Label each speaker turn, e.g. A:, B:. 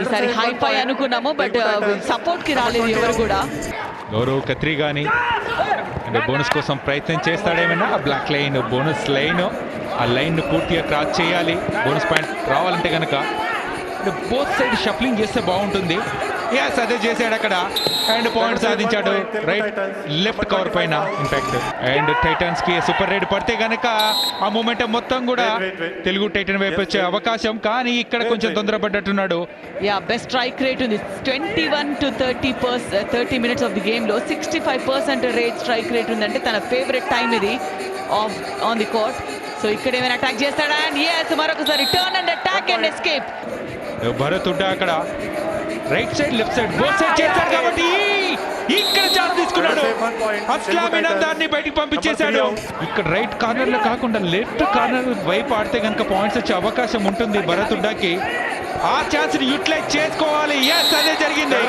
A: ఈసారి హైఫై అనుకున్నాము బట్ సపోర్ట్కి రాలేదు ఎవరు కూడా.
B: గౌరవ్ కత్రి కానీ అంటే బోనస్ కోసం ప్రయత్నం చేస్తాడేమైనా ఆ బ్లాక్ లైన్ బోనస్ లైన్ ఆ లైన్ పూర్తిగా క్రాస్ చేయాలి. బోనస్ పాయింట్ రావాలంటే కనుక బోత్ సైడ్ షఫ్లింగ్ చేస్తే బాగుంటుంది. ఎస్ అదే చేశాడు అక్కడ. అండ్ పాయింట్ సాధించాడు. రైట్ లెఫ్ట్ కవర్ పైన ఇన్ఫాక్ట్ అండ్ టైటన్స్కి సూపర్ రేట్ పడితే గనక ఆ మూమెంట్ మొత్తం కూడా తెలుగు టైటన్ వైపు వచ్చే అవకాశం. కానీ ఇక్కడ కొంచెం తొందరపడ్డట్టున్నాడు.
A: యా బెస్ట్ స్ట్రైక్ రేట్ ఉంది. Twenty one to thirty first thirty minutes of the గేమ్లో sixty five percent rate strike rate ఉందంటే తన ఫేవరెట్ టైం ఇది of on the court so ఇక్కడ ఏమైనా అటాక్ చేస్తాడా? అండ్ ఎస్ మరొకసారి turn and attack and escape
B: Bharat ఉంటే అక్కడ right side left side. Both side చేశాడు కాబట్టి ఇక్కడ ఛాన్స్ తీసుకున్నాడు. అస్లామినా దాన్ని బయటికి పంపించేశాడు. ఇక్కడ రైట్ కార్నర్లో కాకుండా లెఫ్ట్ కార్నర్ వైపు ఆడితే కనుక పాయింట్స్ వచ్చే అవకాశం ఉంటుంది భరత్ ఉడ్డాకి. ఆ ఛాన్స్ని యూటిలైజ్ చేసుకోవాలి. ఎస్ అదే జరిగింది.